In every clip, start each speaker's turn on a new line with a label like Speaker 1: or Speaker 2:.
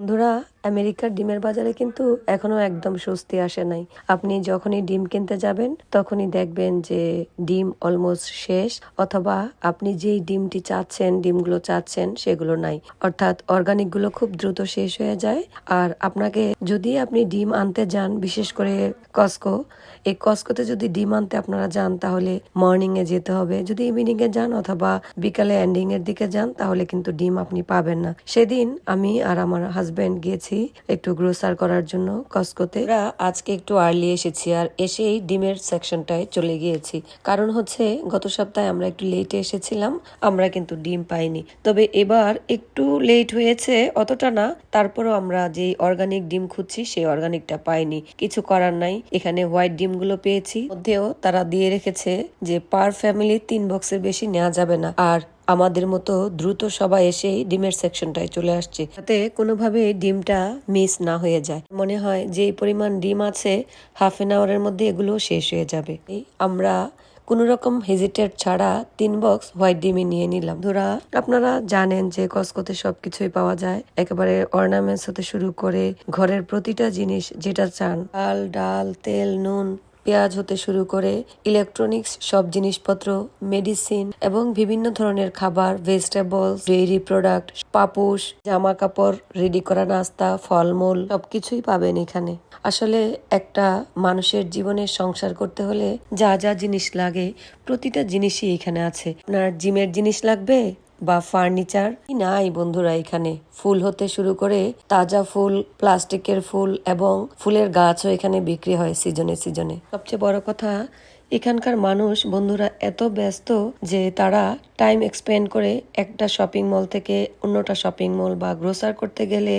Speaker 1: বন্ধুরা আমেরিকার ডিমের বাজারে কিন্তু এখনও একদম স্বস্তি আসে নাই। আপনি যখনই ডিম কিনতে যাবেন, তখনই দেখবেন যে ডিম অলমোস্ট শেষ, অথবা আপনি যেই ডিমটি চাচ্ছেন, ডিমগুলো চাচ্ছেন, সেগুলো নাই। অর্থাৎ অর্গানিকগুলো খুব দ্রুত শেষ হয়ে যায়। আর আপনাকে যদি আপনি ডিম আনতে যান, বিশেষ করে কস্কো এই কস্কোতে যদি ডিম আনতে আপনারা যান, তাহলে মর্নিং এ যেতে হবে। যদি ইভিনিং এ যান অথবা বিকালে এন্ডিং এর দিকে যান, তাহলে কিন্তু ডিম আপনি পাবেন না। সেদিন আমি আর আমার হাজবেন্ড গিয়েছি একটু গ্রোসার করার জন্য কস্কোতে। আজকে একটু আর্লি এসেছি আর এসেই ডিমের সেকশনটায় চলে গিয়েছি। কারণ হচ্ছে গত সপ্তাহে আমরা একটু লেটে এসেছিলাম, আমরা কিন্তু ডিম পাইনি। তবে এবার একটু লেট হয়েছে অতটা না, তারপরও আমরা যে অর্গানিক ডিম খুঁজছি সেই অর্গানিকটা পাইনি। কিছু করার নাই, এখানে হোয়াইট ডিমগুলো পেয়েছি। মধ্যেও তারা দিয়ে রেখেছে যে পার ফ্যামিলি তিন বক্সের বেশি নেওয়া যাবে না। আর আমাদের মতো দ্রুত সবাই এসেই ডিমের সেকশনটায় চলে আসছে। যাতে কোনোভাবে ডিমটা মিস না হয়ে যায়। মনে হয় যে পরিমাণ ডিম আছে, হাফ এন আওয়ারের মধ্যে এগুলো শেষ হয়ে যাবে। আমরা কোনো রকম হেজিটেট ছাড়া তিন বক্স হোয়াইট ডিমই নিয়ে নিলাম। ধরা, আপনারা জানেন যে কসকোতে সবকিছুই পাওয়া যায়। একেবারে অর্নামেন্টস হতে শুরু করে ঘরের প্রতিটা জিনিস যেটা চান, ডাল ডাল, তেল, নুন পেঁয়াজ হতে শুরু করে ইলেকট্রনিক্স সব জিনিসপত্র মেডিসিন এবং বিভিন্ন ধরনের খাবার ভেজিটেবলস ডেইরি প্রোডাক্ট পাপুস জামা কাপড় রেডি করা নাস্তা, ফলমূল, সবকিছুই পাবেন এখানে। আসলে একটা মানুষের জীবনে সংসার করতে হলে যা যা জিনিস লাগে, প্রতিটা জিনিসই এখানে আছে। আপনার জিমের জিনিস লাগবে? বা ফার্নিচার নাই বন্ধুরা এখানে। ফুল হতে শুরু করে তাজা ফুল প্লাস্টিকের ফুল এবং ফুলের গাছও এখানে বিক্রি হয় সিজনে সিজনে সবচেয়ে বড় কথা এখানকার মানুষ, বন্ধুরা এত ব্যস্ত যে তারা টাইম এক্সপেন্ড করে একটা শপিং মল থেকে অন্যটা শপিং মল বা গ্রোসার করতে গেলে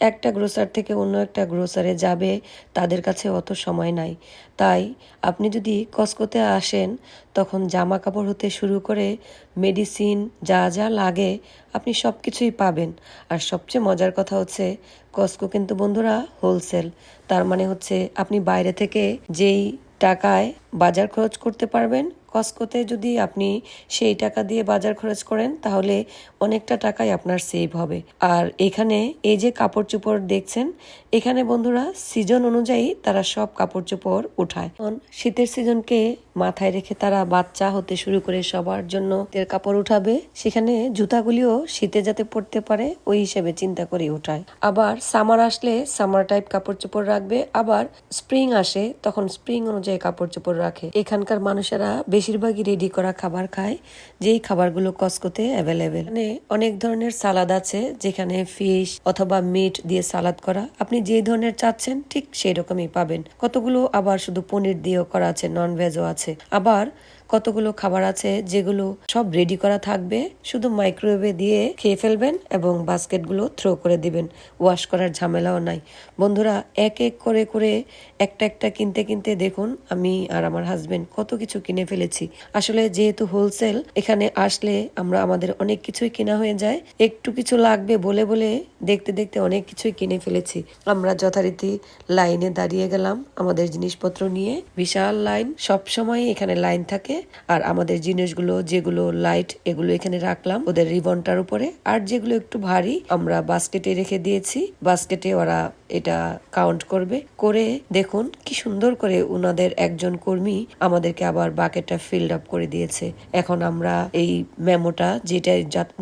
Speaker 1: একটা গ্রোসার থেকে অন্য একটা গ্রোসারে যাবে, তাদের কাছে অত সময় নাই। তাই আপনি যদি কসকোতে আসেন, তখন জামা কাপড় হতে শুরু করে মেডিসিন যা যা লাগে আপনি সব কিছুই পাবেন। আর সবচেয়ে মজার কথা হচ্ছে কসকো কিন্তু বন্ধুরা হোলসেল তার মানে হচ্ছে আপনি বাইরে থেকে যেই টাকায় বাজার খরচ করতে পারবেন। কসকোতে যদি আপনি সেই টাকা দিয়ে বাজার খরচ করেন, তাহলে অনেকটা টাকাই আপনার সেভ হবে। আর এখানে এই যে কাপড় চোপড় দেখছেন, এখানে বন্ধুরা সিজন অনুযায়ী তারা সব কাপড় চোপড় উঠায়। শীতের সিজনকে মাথায় রেখে তারা বাচ্চা হতে শুরু করে সবার জন্য কাপড় উঠাবে। সেখানে জুতাগুলিও শীতে যাতে পড়তে পারে, ওই হিসেবে চিন্তা করে উঠায়। আবার সামার আসলে সামার টাইপ কাপড় চোপড় রাখবে। আবার স্প্রিং আসে, তখন স্প্রিং অনুযায়ী কাপড় চোপড় রাখে। এখানকার মানুষেরা বেশিরভাগই রেডি করা খাবার খায়, যেই খাবারগুলো কসকোতে অ্যাভেলেবেল মানে অনেক ধরনের সালাদ আছে, যেখানে ফিশ অথবা মিট দিয়ে সালাদ করা। আপনি যে ধরনের চাচ্ছেন, ঠিক সেই রকমই পাবেন। কতগুলো আবার শুধু পনির দিয়েও করা আছে নন ভেজও আছে। আবার কতগুলো খাবার আছে, যেগুলো সব রেডি করা থাকবে। শুধু মাইক্রোওয়েভে দিয়ে খেয়ে ফেলবেন এবং বাস্কেটগুলো থ্রো করে দিবেন। ওয়াশ করার ঝামেলাও নাই। বন্ধুরা, এক এক করে করে একটা একটা কিনতে কিনতে দেখুন, আমি আর আমার হাজবেন্ড কত কিছু কিনে ফেলেছি। আসলে যেহেতু হোলসেল এখানে আসলে আমরা আমাদের অনেক কিছুই কেনা হয়ে যায়। একটু কিছু লাগবে বলে বলে দেখতে দেখতে অনেক কিছুই কিনে ফেলেছি। আমরা যথারীতি লাইনে দাঁড়িয়ে গেলাম আমাদের জিনিসপত্র নিয়ে। বিশাল লাইন সব সময় এখানে লাইন থাকে। আর আমাদের জিনিসগুলো, যেগুলো লাইট এগুলো এখানে রাখলাম ওদের রিবনটার উপরে। আর যেগুলো একটু ভারী, আমরা বাস্কেটে রেখে দিয়েছি। বাস্কেটে ওরা এটা কাউন্ট করবে। করে দেখুন কি সুন্দর করে উনাদের একজন কর্মী আমাদেরকে আবার বাকেটটা ফিল্ড আপ করে দিয়েছে। এখন আমরা এই মেমোটা যেটা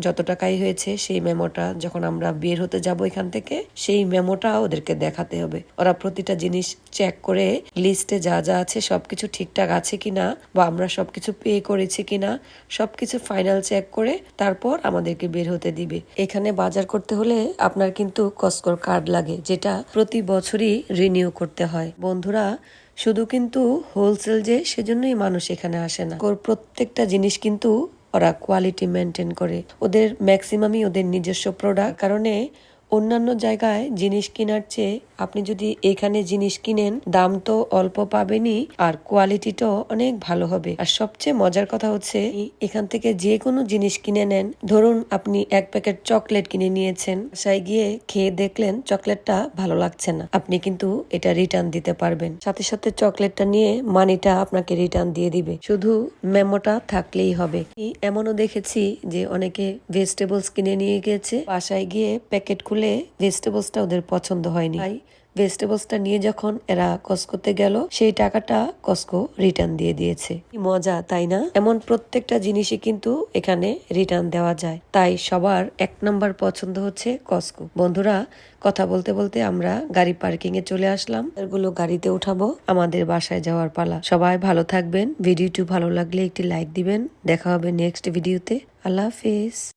Speaker 1: যত টাকাই হয়েছে সেই মেমোটা যখন আমরা বের হতে যাব এখান থেকে, সেই মেমোটা ওদেরকে দেখাতে হবে। ওরা প্রতিটা জিনিস চেক করে লিস্টে যা যা আছে সবকিছু ঠিকঠাক আছে কিনা বা আমরা সবকিছু পে করেছি কিনা, সবকিছু ফাইনাল চেক করে তারপর আমাদেরকে বের হতে দিবে। এখানে বাজার করতে হলে আপনার কিন্তু কস্কোর কার্ড লাগে, যেটা প্রতি বছরই রিনিউ করতে হয়। বন্ধুরা, শুধু কিন্তু হোলসেল যে, সেজন্যই মানুষ এখানে আসে না। ওর প্রত্যেকটা জিনিস কিন্তু ওরা কোয়ালিটি মেনটেন করে। ওদের ম্যাক্সিমামই ওদের নিজস্ব প্রোডাক্ট কারণে অন্যান্য জায়গায় জিনিস কেনার চেয়ে আপনি যদি এখানে জিনিস কিনেন, দাম তো অল্প পাবেনই আর কোয়ালিটিটাও অনেক ভালো হবে। আর সবচেয়ে মজার কথা হচ্ছে এখান থেকে যে কোনো জিনিস কিনে নেন। ধরুন, আপনি এক প্যাকেট চকলেট কিনে নিয়েছেন। বাসায় গিয়ে খেয়ে দেখলেন চকলেটটা ভালো লাগছে না। আপনি কিন্তু এটা রিটার্ন দিতে পারবেন। সাথে সাথে চকলেটটা নিয়ে মানিটা আপনাকে রিটার্ন দিয়ে দিবে। শুধু মেমোটা থাকলেই হবে। এমনও দেখেছি যে অনেকে ভেজিটেবলস কিনে নিয়ে গেছে বাসায় গিয়ে প্যাকেট খুলে আসলে ভেজিটেবলসটা ওদের পছন্দ হয়নি। তাই ভেজিটেবলসটা নিয়ে যখন এরা কসকোতে গেল, সেই টাকাটা কসকো রিটার্ন দিয়ে দিয়েছে। মজা, তাই না? এমন প্রত্যেকটা জিনিসই কিন্তু এখানে রিটার্ন দেওয়া যায়। তাই সবার এক নম্বর পছন্দ হচ্ছে কসকো। বন্ধুরা, কথা বলতে বলতে আমরা গাড়ি পার্কিং এ চলে আসলাম। এগুলো গাড়িতে উঠাবো, আমাদের বাসায় যাওয়ার পালা। সবাই ভালো থাকবেন। ভিডিওটি ভালো লাগলে একটি লাইক দিবেন। দেখা হবে নেক্সট ভিডিওতে। আল্লাহ হাফিজ।